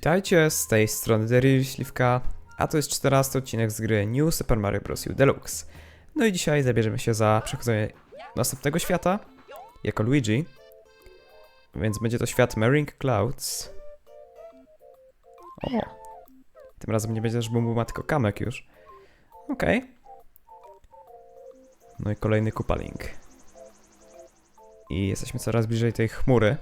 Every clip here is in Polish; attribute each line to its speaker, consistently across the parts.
Speaker 1: Witajcie, z tej strony Daryl Śliwka, a to jest 14 odcinek z gry New Super Mario Bros. U Deluxe. No i dzisiaj zabierzemy się za przechodzenie następnego świata, jako Luigi. Więc będzie to świat Marine Clouds. O! Tym razem nie będzie też Bumbu, ma tylko kamek już. Okej. No i kolejny Kupaling. I jesteśmy coraz bliżej tej chmury.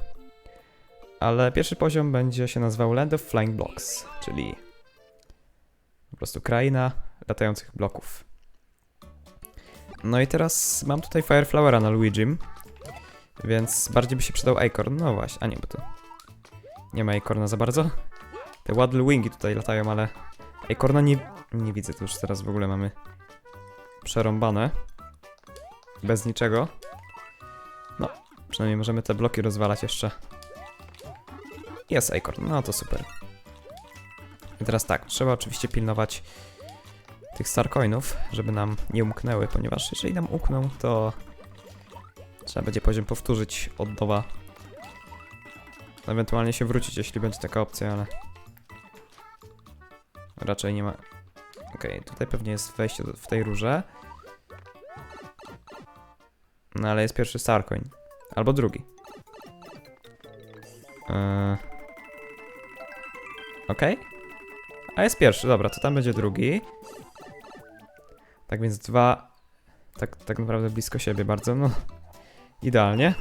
Speaker 1: Ale pierwszy poziom będzie się nazywał Land of Flying Blocks, czyli po prostu kraina latających bloków. No i teraz mam tutaj Fireflowera na Luigim, więc bardziej by się przydał Acorn. No właśnie, a nie, bo tu nie ma Acorna za bardzo. Te Waddle Wingi tutaj latają, ale Acorna nie, nie widzę, to już teraz w ogóle mamy przerąbane. Bez niczego. No, przynajmniej możemy te bloki rozwalać jeszcze. Jest Acorn, no to super. I teraz tak, trzeba oczywiście pilnować tych Starcoinów, żeby nam nie umknęły, ponieważ jeżeli nam ukną, to trzeba będzie poziom powtórzyć od nowa. Ewentualnie się wrócić, jeśli będzie taka opcja, ale raczej nie ma. Okej, tutaj pewnie jest wejście w tej rurze. No ale jest pierwszy Starcoin. Albo drugi. Eee... Okej. A jest pierwszy, dobra, to tam będzie drugi. Tak więc dwa. Tak, tak naprawdę blisko siebie bardzo, no. Idealnie.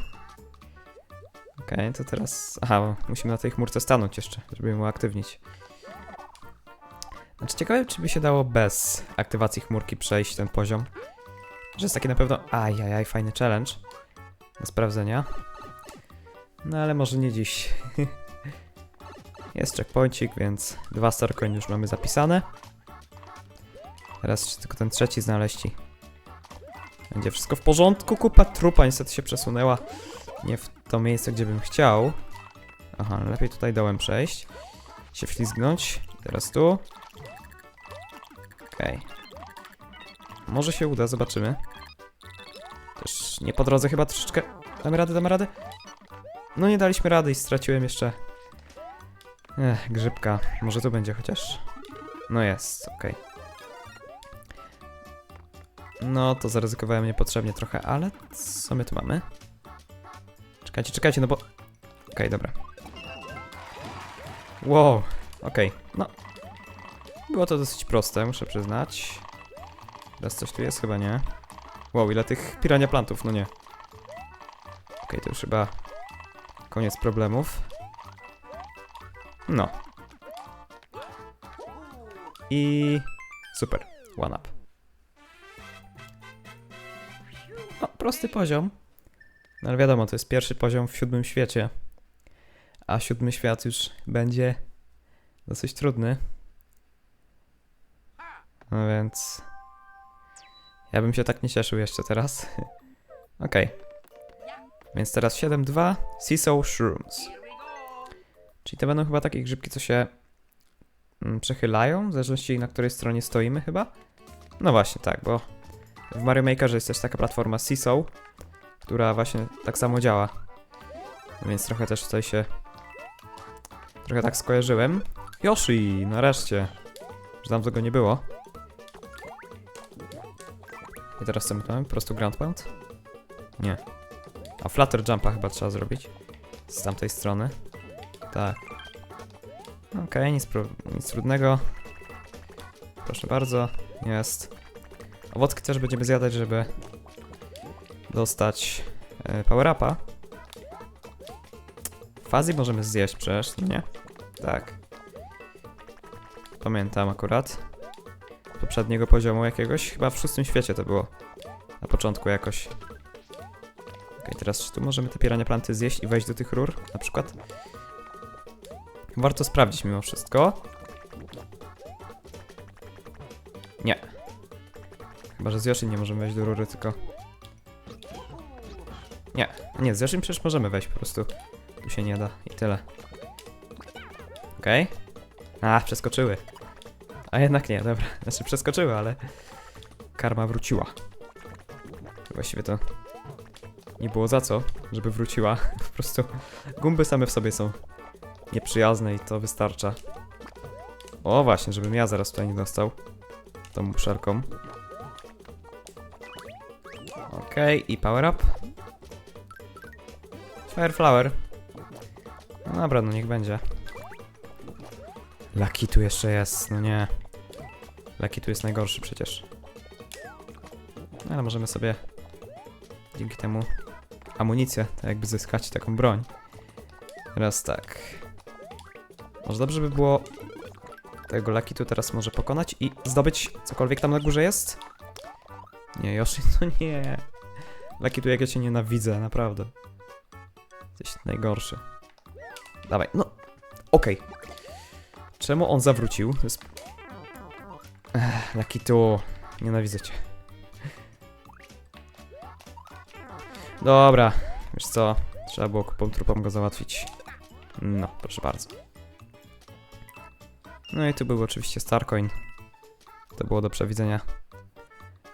Speaker 1: Okej, to teraz. Aha, musimy na tej chmurce stanąć jeszcze, żeby ją uaktywnić. Znaczy, ciekawe, czy by się dało bez aktywacji chmurki przejść ten poziom. Że jest taki na pewno. Ajajaj, fajny challenge. Do sprawdzenia. No ale może nie dziś. Jest checkpointik, więc dwa starcoin już mamy zapisane. Teraz tylko ten trzeci znaleźć i będzie wszystko w porządku. Kupa trupa niestety się przesunęła nie w to miejsce, gdzie bym chciał. Aha, lepiej tutaj dołem przejść. Się wślizgnąć. Teraz tu. Okej. Może się uda, zobaczymy. Też nie po drodze chyba troszeczkę. Damy radę, damy radę. No nie daliśmy rady i straciłem jeszcze Ech, grzybka. Może tu będzie chociaż? No jest, okej. No to zaryzykowałem niepotrzebnie trochę, ale co my tu mamy? Czekajcie, czekajcie, no bo... Okej, dobra. Wow, okej, no. Było to dosyć proste, muszę przyznać. Teraz coś tu jest? Chyba nie. Wow, ile tych pirania plantów, no nie. Okej, to już chyba koniec problemów. No. I super. One up. No, prosty poziom. No ale wiadomo, to jest pierwszy poziom w siódmym świecie. A siódmy świat już będzie dosyć trudny. No więc. Ja bym się tak nie cieszył jeszcze teraz. Okej. Więc teraz 7-2 Seesaw Shrooms. Czyli to będą chyba takie grzybki, co się mm, przechylają, w zależności na której stronie stoimy chyba. No właśnie, tak, bo w Mario Makerze jest też taka platforma Seesaw, która właśnie tak samo działa. Więc trochę też tutaj się... Trochę tak skojarzyłem. Yoshi, nareszcie. Że tam tego nie było. I teraz co my mamy? Po prostu Ground Pound? Nie. A Flutter Jumpa chyba trzeba zrobić. Z tamtej strony. Tak. Okej, nic, pro- nic trudnego. Proszę bardzo, jest. Owocki też będziemy zjadać, żeby dostać e, power upa. Fazy możemy zjeść przecież, no nie? Tak. Pamiętam akurat. Poprzedniego poziomu jakiegoś, chyba w szóstym świecie to było. Na początku jakoś. Okej, teraz czy tu możemy te pirania planty zjeść i wejść do tych rur, na przykład? Warto sprawdzić mimo wszystko. Nie. Chyba, że z Yoshi nie możemy wejść do rury, tylko... Nie, nie, z Yoshi przecież możemy wejść po prostu. Tu się nie da i tyle. Okej. A, przeskoczyły. A jednak nie, dobra. Znaczy przeskoczyły, ale... Karma wróciła. Właściwie to... Nie było za co, żeby wróciła. Po prostu gumby same w sobie są nieprzyjazne i to wystarcza. O właśnie, żebym ja zaraz tutaj nie dostał tą muszelką. Okej, i power up. Fire flower. No dobra, no niech będzie. Lucky tu jeszcze jest, no nie. Lucky tu jest najgorszy przecież. No, Ale możemy sobie dzięki temu amunicję, tak jakby zyskać taką broń. Teraz tak. Może dobrze by było tego Lucky tu teraz może pokonać i zdobyć cokolwiek tam na górze jest? Nie, Yoshi, no nie. Lucky tu jak ja cię nienawidzę, naprawdę. Jesteś najgorszy. Dawaj, no. Okej. Czemu on zawrócił? To jest... Ech, Lucky tu. Nienawidzę cię. Dobra, wiesz co? Trzeba było kupą trupom go załatwić. No, proszę bardzo. No i tu był oczywiście Starcoin. To było do przewidzenia.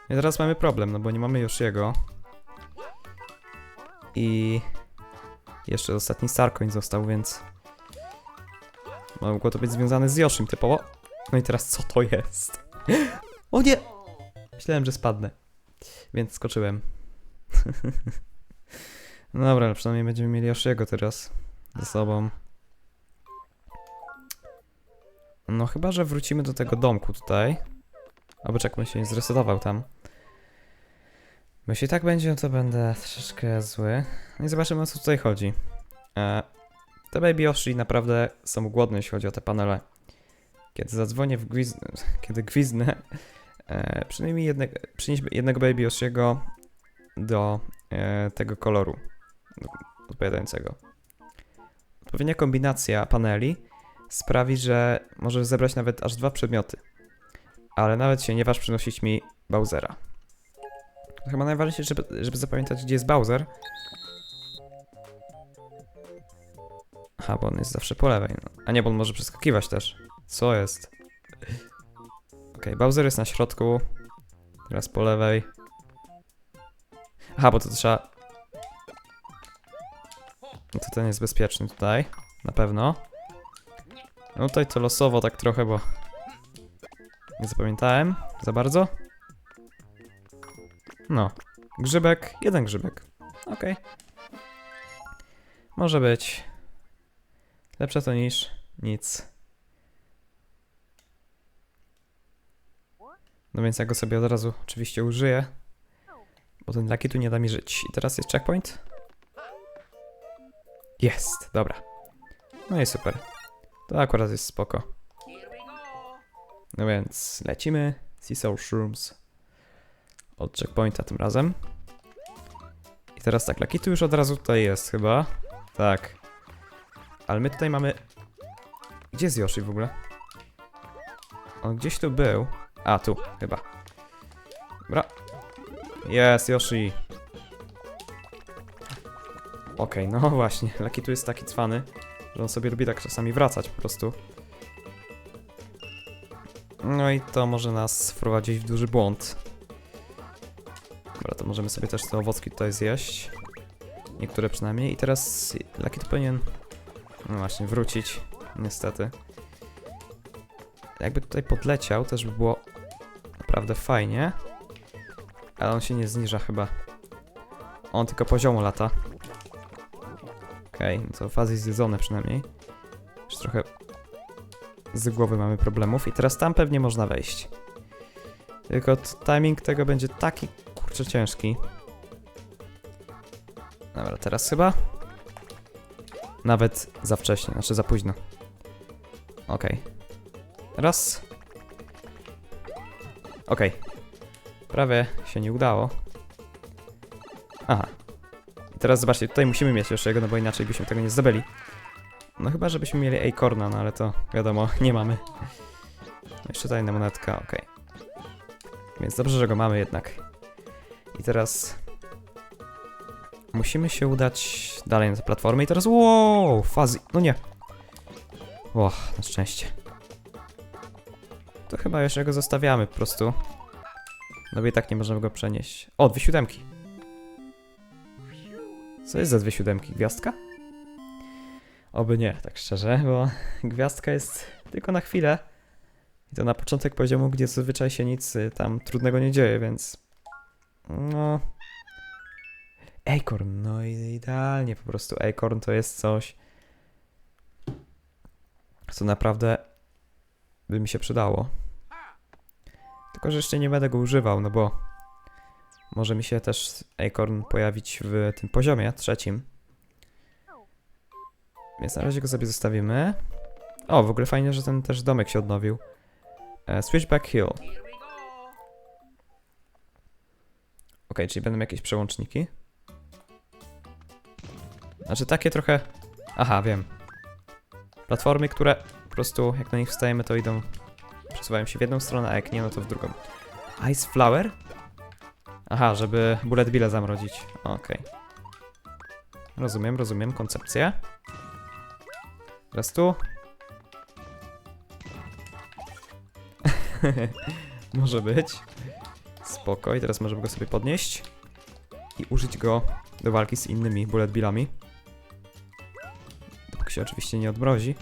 Speaker 1: I teraz mamy problem, no bo nie mamy już jego. I jeszcze ostatni Starcoin został, więc mogło to być związane z Yoshim typowo. No i teraz co to jest? O nie! Myślałem, że spadnę. Więc skoczyłem. no dobra, przynajmniej będziemy mieli Yoshiego teraz ze sobą. No chyba, że wrócimy do tego domku tutaj. Albo czek, on się nie zresetował tam. Bo jeśli tak będzie, no to będę troszeczkę zły. No i zobaczymy o co tutaj chodzi. E, te Baby Yoshi naprawdę są głodne, jeśli chodzi o te panele. Kiedy zadzwonię w gwiz... Kiedy gwiznę, e, przynajmniej jedne... jednego Baby Yoshiego do e, tego koloru odpowiadającego. Odpowiednia kombinacja paneli sprawi, że możesz zebrać nawet aż dwa przedmioty. Ale nawet się nie waż przynosić mi Bowsera. Chyba najważniejsze, żeby, żeby zapamiętać, gdzie jest Bowser. Aha, bo on jest zawsze po lewej. No. A nie, bo on może przeskakiwać też. Co jest? Okej, Bowser jest na środku. Teraz po lewej. Aha, bo to trzeba... No to ten jest bezpieczny tutaj. Na pewno. No tutaj to losowo tak trochę, bo nie zapamiętałem za bardzo. No, grzybek, jeden grzybek. Okej. Może być. Lepsze to niż nic. No więc ja go sobie od razu oczywiście użyję. Bo ten Lucky tu nie da mi żyć. I teraz jest checkpoint. Jest, dobra. No i super. To akurat jest spoko. No więc lecimy. Seesaw Shrooms. Od checkpointa tym razem. I teraz tak, Lucky tu już od razu tutaj jest chyba. Tak. Ale my tutaj mamy... Gdzie jest Yoshi w ogóle? On gdzieś tu był. A, tu, chyba. Dobra. Jest, Yoshi. Okej, no właśnie. Lucky tu jest taki cwany, że on sobie lubi tak czasami wracać po prostu. No i to może nas wprowadzić w duży błąd. Dobra, to możemy sobie też te owocki tutaj zjeść. Niektóre przynajmniej. I teraz Lucky tu powinien... No właśnie, wrócić. Niestety. Jakby tutaj podleciał, też by było naprawdę fajnie. Ale on się nie zniża chyba. On tylko poziomo lata. Okej, no to fazy zjedzone przynajmniej. Już trochę z głowy mamy problemów. I teraz tam pewnie można wejść. Tylko timing tego będzie taki kurczę ciężki. Dobra, teraz chyba. Nawet za wcześnie, znaczy za późno. Okej. Raz. Okej. Prawie się nie udało. Teraz zobaczcie, tutaj musimy mieć jeszcze jego, no bo inaczej byśmy tego nie zdobyli. No chyba, żebyśmy mieli Acorna, no ale to wiadomo, nie mamy. No jeszcze tajna monetka, okej. Więc dobrze, że go mamy jednak. I teraz... Musimy się udać dalej na tę platformę i teraz... Wow, fazy... No nie. O, na szczęście. To chyba jeszcze go zostawiamy po prostu. No bo i tak nie możemy go przenieść. O, dwie siódemki. Co jest za dwie siódemki? Gwiazdka? Oby nie, tak szczerze, bo gwiazdka jest tylko na chwilę. I to na początek poziomu, gdzie zazwyczaj się nic y, tam trudnego nie dzieje, więc. No. Acorn, no idealnie po prostu. Acorn to jest coś, co naprawdę by mi się przydało. Tylko, że jeszcze nie będę go używał, no bo może mi się też Acorn pojawić w tym poziomie trzecim. Więc na razie go sobie zostawimy. O, w ogóle fajnie, że ten też domek się odnowił. E, Switchback Hill. Ok, czyli będą jakieś przełączniki. Znaczy takie trochę... Aha, wiem. Platformy, które po prostu jak na nich wstajemy, to idą... Przesuwają się w jedną stronę, a jak nie, no to w drugą. Ice Flower? Aha, żeby bullet bille zamrozić. Okej. Rozumiem, rozumiem koncepcję. Teraz tu. Może być. Spoko, i teraz możemy go sobie podnieść i użyć go do walki z innymi bullet billami. Dopóki się oczywiście nie odmrozi.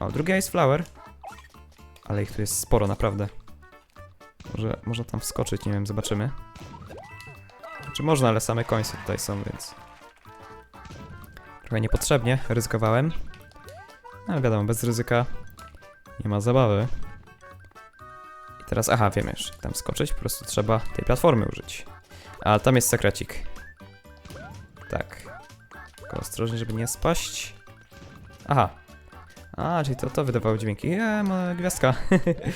Speaker 1: O, drugi Ice Flower. Ale ich tu jest sporo, naprawdę. Może można tam wskoczyć, nie wiem, zobaczymy. Czy można, ale same końce tutaj są, więc... Trochę niepotrzebnie ryzykowałem. No, Ale wiadomo, bez ryzyka nie ma zabawy. I teraz, aha, wiem już, tam skoczyć, po prostu trzeba tej platformy użyć. A tam jest sekrecik. Tak. Tylko ostrożnie, żeby nie spaść. Aha. A, czyli to, to wydawało dźwięki. Ja, ma gwiazdka.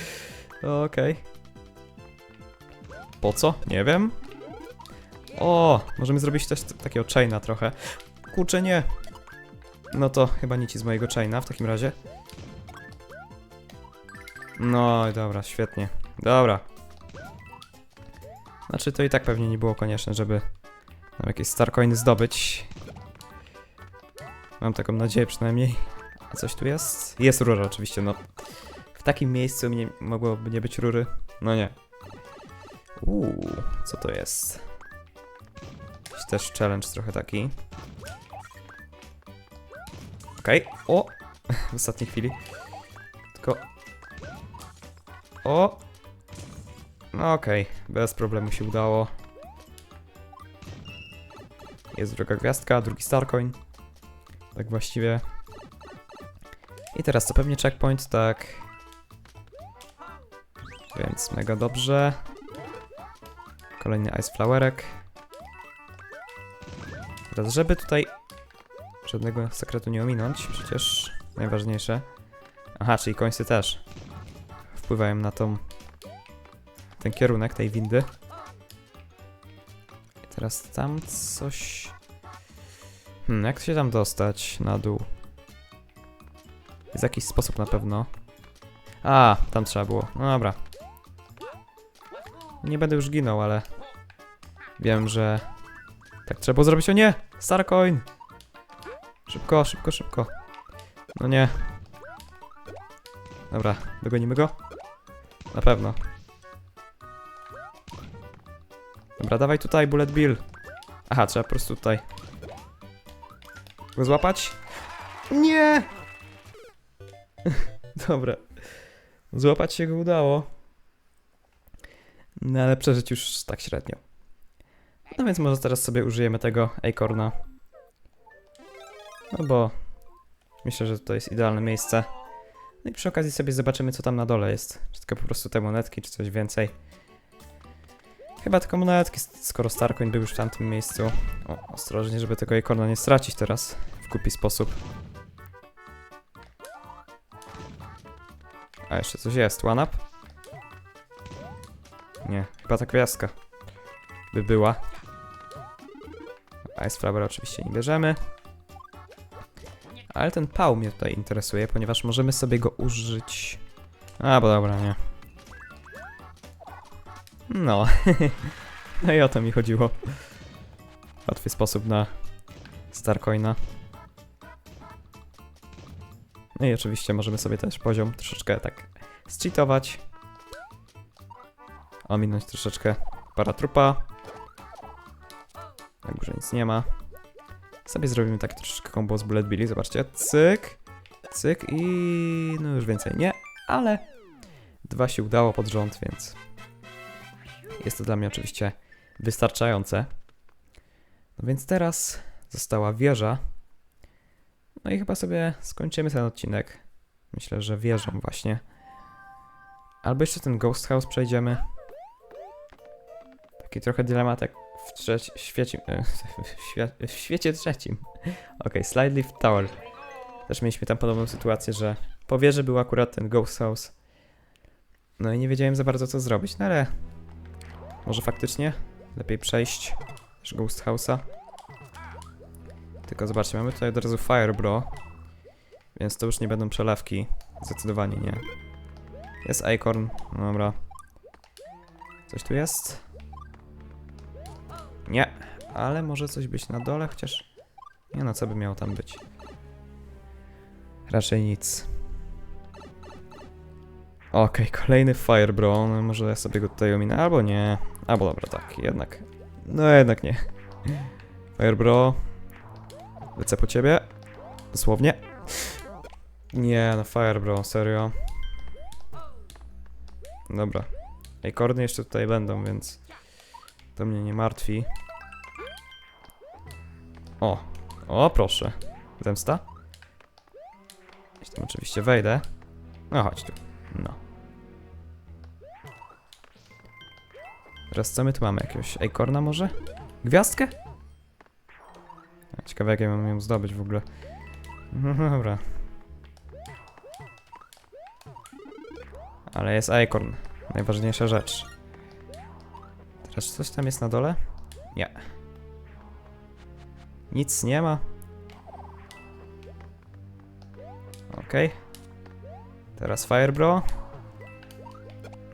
Speaker 1: Okej. Po co? Nie wiem. O, możemy zrobić też takiego chaina trochę. Kurczę, nie. No to chyba nic z mojego chaina w takim razie. No i dobra, świetnie. Dobra. Znaczy to i tak pewnie nie było konieczne, żeby nam jakieś starcoiny zdobyć. Mam taką nadzieję przynajmniej. A coś tu jest? Jest rura oczywiście, no. W takim miejscu nie, mogłoby nie być rury. No nie. Uuu, co to jest? Jakiś też challenge trochę taki. Okej, o! W ostatniej chwili. Tylko... O! No okej, bez problemu się udało. Jest druga gwiazdka, drugi Starcoin. Tak właściwie. I teraz to pewnie checkpoint, tak. Więc mega dobrze. Kolejny Ice Flowerek. Teraz, żeby tutaj żadnego sekretu nie ominąć, przecież najważniejsze. Aha, czyli końcy też wpływają na tą ten kierunek tej windy. I teraz tam coś... Hmm, jak się tam dostać na dół? Jest jakiś sposób na pewno. A, tam trzeba było. No dobra. Nie będę już ginął, ale wiem, że tak trzeba zrobić. O nie! Starcoin! Szybko, szybko, szybko. No nie. Dobra, dogonimy go? Na pewno. Dobra, dawaj tutaj, Bullet Bill. Aha, trzeba po prostu tutaj go złapać. Nie! Dobra. Złapać się go udało. No ale przeżyć już tak średnio. No więc może teraz sobie użyjemy tego Acorna. No bo myślę, że to jest idealne miejsce. No i przy okazji sobie zobaczymy, co tam na dole jest. Czy tylko po prostu te monetki, czy coś więcej. Chyba tylko monetki, skoro Starcoin był już w tamtym miejscu. O, ostrożnie, żeby tego Acorna nie stracić teraz w głupi sposób. A jeszcze coś jest, one up? Nie, chyba ta gwiazdka by była. Ice Flower oczywiście nie bierzemy. Ale ten pał mnie tutaj interesuje, ponieważ możemy sobie go użyć... A, bo dobra, nie. No. no i o to mi chodziło. Łatwy sposób na Starcoina. No i oczywiście możemy sobie też poziom troszeczkę tak zcheatować. Ominąć troszeczkę paratrupa. Jak już nic nie ma. Sobie zrobimy taki troszeczkę combo z Bullet Billy, zobaczcie. Cyk, cyk i no już więcej nie, ale dwa się udało pod rząd, więc jest to dla mnie oczywiście wystarczające. No więc teraz została wieża. No i chyba sobie skończymy ten odcinek. Myślę, że wieżą właśnie. Albo jeszcze ten Ghost House przejdziemy. Taki trochę dylemat jak w, trzeci, w, świecie, e, w, świe- w świecie trzecim. Okej, Slide Lift Tower. Też mieliśmy tam podobną sytuację, że po wieży był akurat ten Ghost House. No i nie wiedziałem za bardzo co zrobić, no ale może faktycznie lepiej przejść niż Ghost House'a. Tylko zobaczcie, mamy tutaj od razu Fire Bro, więc to już nie będą przelewki. Zdecydowanie nie. Jest Acorn, no dobra. Coś tu jest? Nie, ale może coś być na dole, chociaż... Nie no, co by miało tam być? Raczej nic. Okej, kolejny Fire Bro, no może ja sobie go tutaj ominę, albo nie. Albo dobra, tak, jednak. No jednak nie. Fire Bro. Lecę po ciebie. Dosłownie. Nie, no Fire Bro, serio. Dobra. Akordy jeszcze tutaj będą, więc to mnie nie martwi. O, o proszę. Zemsta? Gdzieś tam oczywiście wejdę. No chodź tu. No. Teraz co my tu mamy? Jakiegoś acorna może? Gwiazdkę? Ciekawe jak ja mam ją zdobyć w ogóle. No dobra. Ale jest acorn. Najważniejsza rzecz. Teraz coś tam jest na dole? Nie. Nic nie ma. Okej. Teraz Firebro.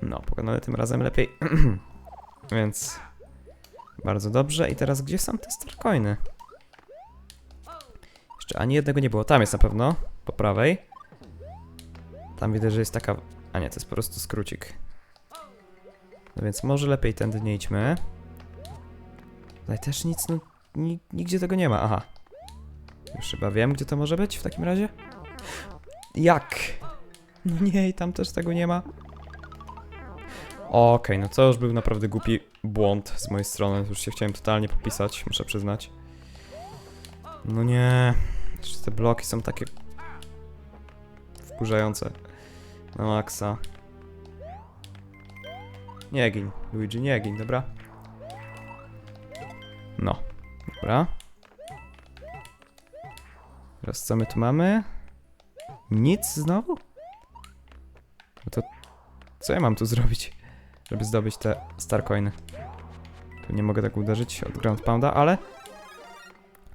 Speaker 1: No, pokonany tym razem lepiej. Więc bardzo dobrze. I teraz gdzie są te starcoiny? Jeszcze ani jednego nie było. Tam jest na pewno, po prawej. Tam widzę, że jest taka... A nie, to jest po prostu skrócik. No więc może lepiej tędy nie idźmy. Tutaj też nic, no... Ni nigdzie tego nie ma, aha. Już chyba wiem, gdzie to może być w takim razie. Jak? No nie, i tam też tego nie ma. Okej, no to już był naprawdę głupi błąd z mojej strony. Już się chciałem totalnie popisać, muszę przyznać. No nie. Jeszcze te bloki są takie wkurzające. Na maksa. Nie gin, Luigi, nie gin, dobra? No, dobra. Teraz co my tu mamy? Nic znowu? No to co ja mam tu zrobić, żeby zdobyć te Starcoiny? Tu nie mogę tak uderzyć od Ground Pounda, ale...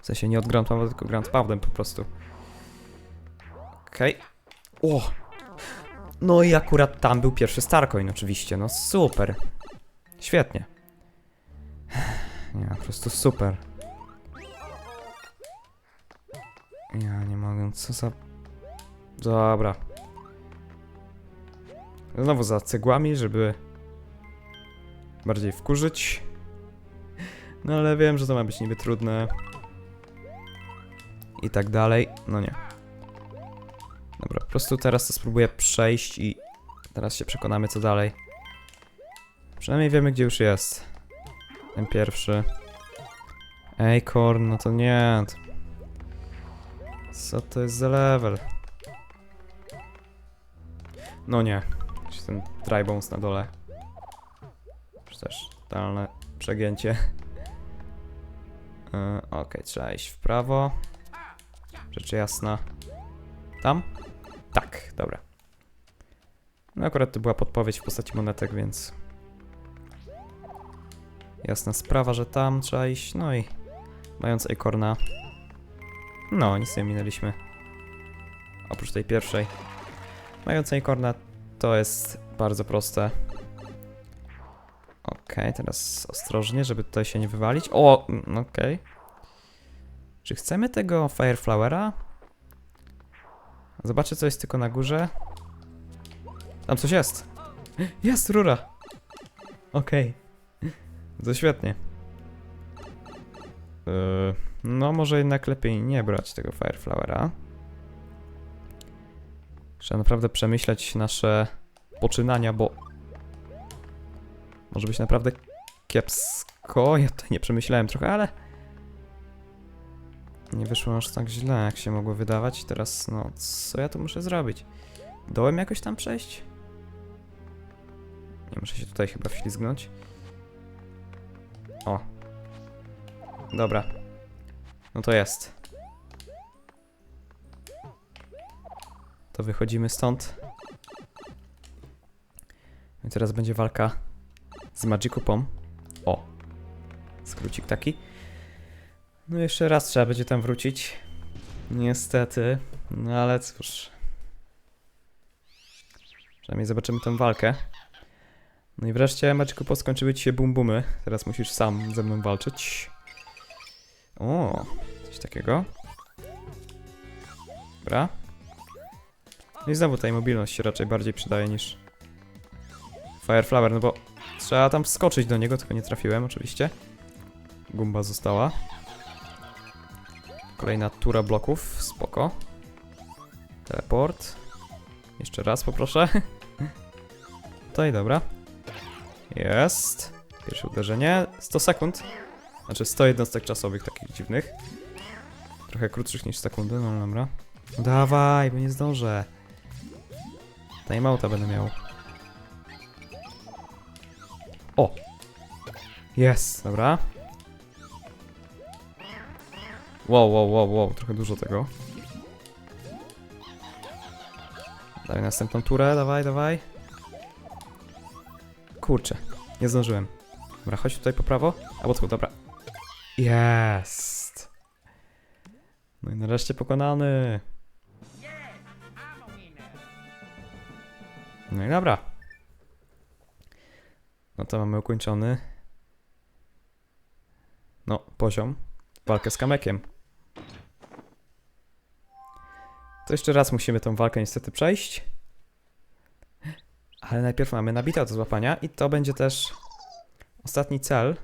Speaker 1: W sensie nie od Ground Pounda, tylko Ground Poundem po prostu. Okej. O! No i akurat tam był pierwszy Starcoin oczywiście, no super. Świetnie. Nie, po prostu super. Ja nie mogę, co za... Dobra. Znowu za cegłami, żeby bardziej wkurzyć. No ale wiem, że to ma być niby trudne. I tak dalej. No nie. Dobra, po prostu teraz to spróbuję przejść i teraz się przekonamy co dalej. Przynajmniej wiemy gdzie już jest. Ten pierwszy. Acorn, no to nie. Co to jest za level? No nie. Ten dry bones na dole. Już też totalne przegięcie. Yy, Okej, trzeba iść w prawo. Rzecz jasna. Tam? Dobra. No akurat to była podpowiedź w postaci monetek, więc... Jasna sprawa, że tam trzeba iść, no i... Mając Acorna... No, nic nie minęliśmy. Oprócz tej pierwszej. Mając Acorna to jest bardzo proste. Okej, teraz ostrożnie, żeby tutaj się nie wywalić. O, mm, okej. Czy chcemy tego Fireflowera? Zobaczę, co jest tylko na górze. Tam coś jest. Jest rura. Okej. To świetnie. Yy, No, może jednak lepiej nie brać tego Fireflowera. Trzeba naprawdę przemyśleć nasze poczynania, bo może być naprawdę kiepsko. Ja tutaj nie przemyślałem trochę, ale nie wyszło aż tak źle, jak się mogło wydawać. Teraz, no, co ja tu muszę zrobić? Dołem jakoś tam przejść? Nie muszę się tutaj chyba wślizgnąć. O. Dobra. No to jest. To wychodzimy stąd. I teraz będzie walka z Magicupą. O. Skrócik taki. No jeszcze raz trzeba będzie tam wrócić. Niestety. No ale cóż. Przynajmniej zobaczymy tę walkę. No i wreszcie, Magicupo, skończyły ci się bum bumy. Teraz musisz sam ze mną walczyć. O, coś takiego. Dobra. No i znowu ta mobilność się raczej bardziej przydaje niż Fireflower, no bo trzeba tam wskoczyć do niego, tylko nie trafiłem oczywiście. Gumba została. Kolejna tura bloków, spoko. Teleport. Jeszcze raz poproszę. I dobra. Jest. Pierwsze uderzenie. 100 sekund. Znaczy 100 jednostek czasowych takich dziwnych. Trochę krótszych niż sekundy, no dobra. Dawaj, bo nie zdążę. Timeouta będę miał. O! Jest, dobra. Wow, wow, wow, wow, trochę dużo tego. Dawaj następną turę, dawaj, dawaj. Kurczę, nie zdążyłem. Dobra, chodź tutaj po prawo. Albo tu, dobra. Jest. No i nareszcie pokonany. No i dobra. No to mamy ukończony. No, poziom. Walkę z kamekiem. To jeszcze raz musimy tą walkę niestety przejść. Ale najpierw mamy nabita do złapania i to będzie też ostatni cel.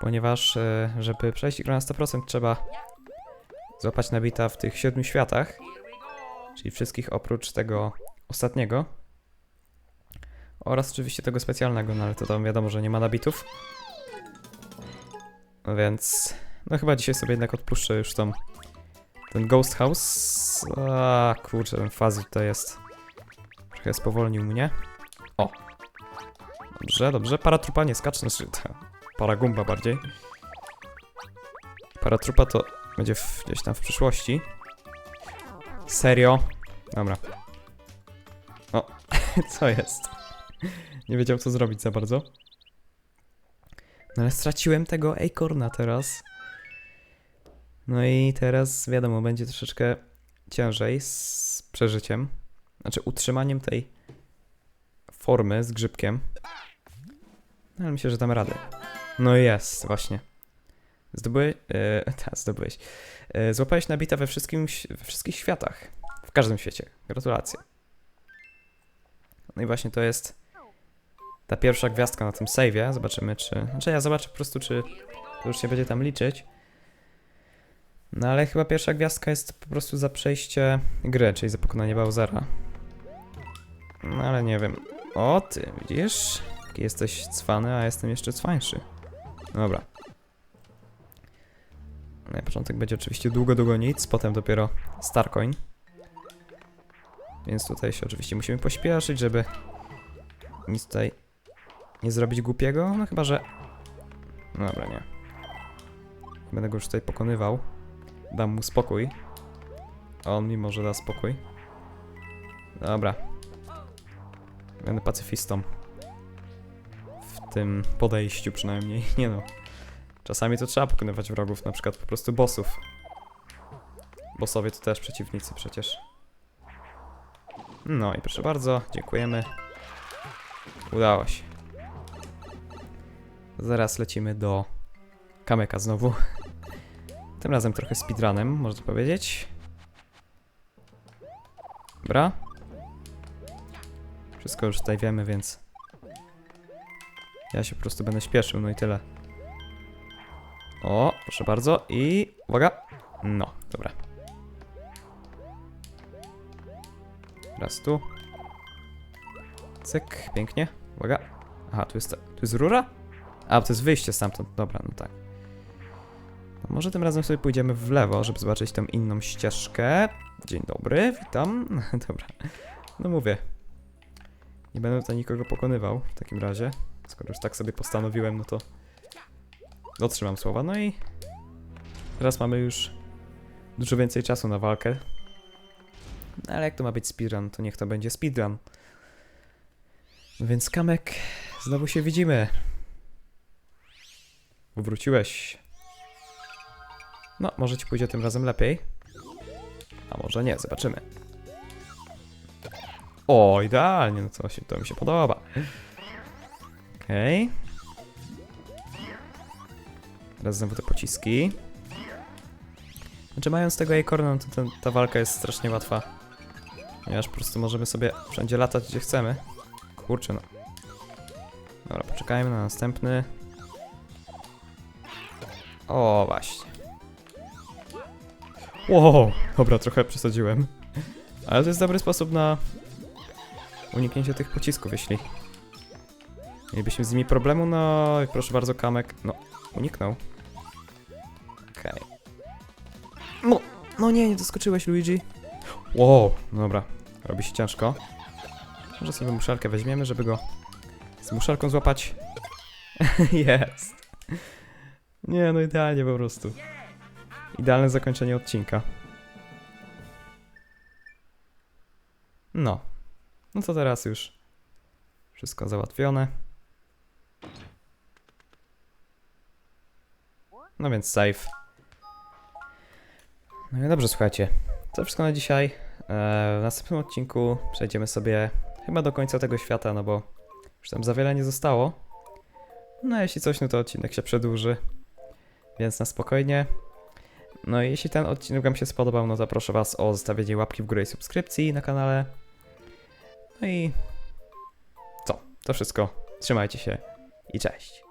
Speaker 1: Ponieważ, e, żeby przejść grę na 100% trzeba złapać nabita w tych siedmiu światach. Czyli wszystkich oprócz tego ostatniego. Oraz oczywiście tego specjalnego, no ale to tam wiadomo, że nie ma nabitów. Więc, no chyba dzisiaj sobie jednak odpuszczę już tą, ten Ghost House. A kurczę, ten fazy to jest. Trochę spowolnił mnie. O! Dobrze, dobrze. Paratrupa nie skacz, znaczy ta paragumba bardziej. Paratrupa to będzie w, gdzieś tam w przyszłości. Serio? Dobra. O, co jest? Nie wiedział co zrobić za bardzo. No ale straciłem tego Acorna teraz. No i teraz wiadomo, będzie troszeczkę ciężej z przeżyciem. Znaczy utrzymaniem tej formy z grzybkiem. No ale myślę, że dam radę. No jest, właśnie. Zdobyłeś... Yy, zdobyłeś. Yy, złapałeś nabita we, wszystkim, we wszystkich światach. W każdym świecie. Gratulacje. No i właśnie to jest ta pierwsza gwiazdka na tym save'ie. Zobaczymy, czy... Znaczy ja zobaczę po prostu, czy to już się będzie tam liczyć. No ale chyba pierwsza gwiazdka jest po prostu za przejście gry, czyli za pokonanie Bowsera. No ale nie wiem. O, ty widzisz? Jaki jesteś cwany, a jestem jeszcze cwańszy. Dobra. Na początek będzie oczywiście długo, długo nic, potem dopiero Starcoin. Więc tutaj się oczywiście musimy pośpieszyć, żeby nic tutaj nie zrobić głupiego. No chyba, że... No dobra, nie. Będę go już tutaj pokonywał. Dam mu spokój. A on mi może da spokój. Dobra. Będę pacyfistą. W tym podejściu przynajmniej. Nie no. Czasami to trzeba pokonywać wrogów, na przykład po prostu bossów. Bossowie to też przeciwnicy przecież. No i proszę bardzo, dziękujemy. Udało się. Zaraz lecimy do kameka znowu. Tym razem trochę speedrunem, można powiedzieć. Dobra. Wszystko już tutaj wiemy, więc... Ja się po prostu będę śpieszył, no i tyle. O, proszę bardzo. I uwaga. No, dobra. Raz tu. Cyk, pięknie. Uwaga. Aha, tu jest, tu jest rura? A, to jest wyjście stamtąd. Dobra, no tak. Może tym razem sobie pójdziemy w lewo, żeby zobaczyć tą inną ścieżkę. Dzień dobry, witam. Dobra. No mówię. Nie będę tutaj nikogo pokonywał w takim razie. Skoro już tak sobie postanowiłem, no to dotrzymam słowa. No i teraz mamy już dużo więcej czasu na walkę. No ale jak to ma być speedrun, to niech to będzie speedrun. No więc Kamek, znowu się widzimy. Wróciłeś. No, może ci pójdzie tym razem lepiej. A może nie, zobaczymy. O, idealnie, no to, się, to mi się podoba. Okej. Teraz znowu te pociski. Znaczy mając tego acorna, to ten, ta walka jest strasznie łatwa. Ponieważ po prostu możemy sobie wszędzie latać gdzie chcemy. Kurczę no. Dobra, poczekajmy na następny. O, właśnie. Wow, dobra, trochę przesadziłem. Ale to jest dobry sposób na uniknięcie tych pocisków, jeśli mielibyśmy z nimi problemu, no i proszę bardzo, Kamek, no, uniknął. Okej. No, no nie, nie doskoczyłeś, Luigi. Wow, dobra, robi się ciężko. Może sobie muszarkę weźmiemy, żeby go z muszarką złapać. Jest. Nie, no idealnie po prostu. Idealne zakończenie odcinka. No. No to teraz już wszystko załatwione. No więc save. No i dobrze, słuchajcie. To wszystko na dzisiaj. Eee, w następnym odcinku przejdziemy sobie chyba do końca tego świata, no bo już tam za wiele nie zostało. No a jeśli coś, no to odcinek się przedłuży. Więc na spokojnie. No i jeśli ten odcinek Wam się spodobał, no to proszę Was o zostawienie łapki w górę i subskrypcji na kanale. No i co? To wszystko. Trzymajcie się i cześć.